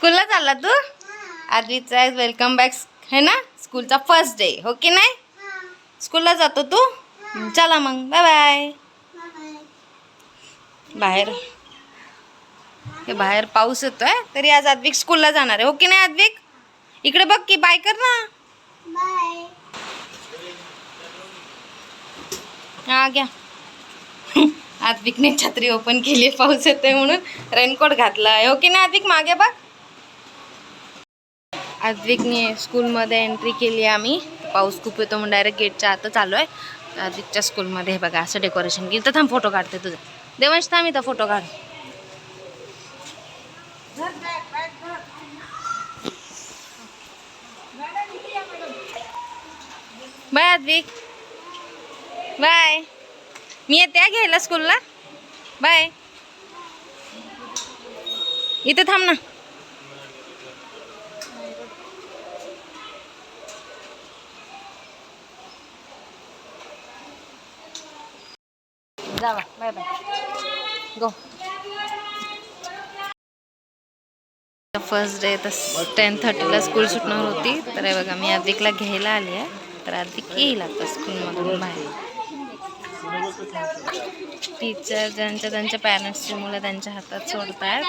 स्कूलला चालला तू? आधीचा वेलकम बॅक है ना? स्कूलचा फर्स्ट डे हो की नाही? स्कूलला जातो तू? चला मग बाय बाय बाहेर. हे बाहेर पाऊस येतोय तरी आज आद्विक स्कूलला जाणार आहे. हो की नाही आद्विक इकडे बघ की बाय कर ना. बाय हा घ्या. आद्विकने छत्री ओपन केली आहे, पाऊस येतोय म्हणून. रेनकोट घातला आहे हो की नाही आद्विक मागे बघ. आद्विकने स्कूलमध्ये एंट्री केली आहे आम्ही. पाऊस खूप येतो म्हणून डायरेक्ट गेटच्या आतच आलो आहे. तर आद्विकच्या स्कूलमध्ये हे बघा असं डेकोरेशन केलं. तर थांब फोटो काढते तुझं. देवांश थांब इथं फोटो काढ. Bye Advik bye. मी येते घ्यायला स्कूलला. बाय. इथं थांब ना. जावा bye bye. Go first day तर टेन थर्टीला स्कूल सुटणार होती. तर हे बघा मी अधिकला घ्यायला आली आहे. तर अधिक येईल आता स्कूलमधून बाहेर. टीचर ज्यांच्या त्यांच्या पॅरेंट्सची मुलं त्यांच्या हातात सोडतात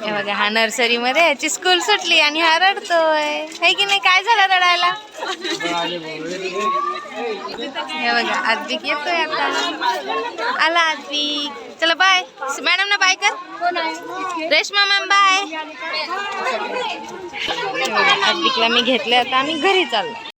हे बघा हा नर्सरीमध्ये याची स्कूल सुटली आणि हा रडतोय. है की नाही? काय झालं रडायला? हे बघा आद्विक येतोय आता. आला आद्विक चला बाय मॅडम ना बाय कर. रेश्मा मॅम बाय आद्विकला मी घेतले आता आम्ही घरी चाललो.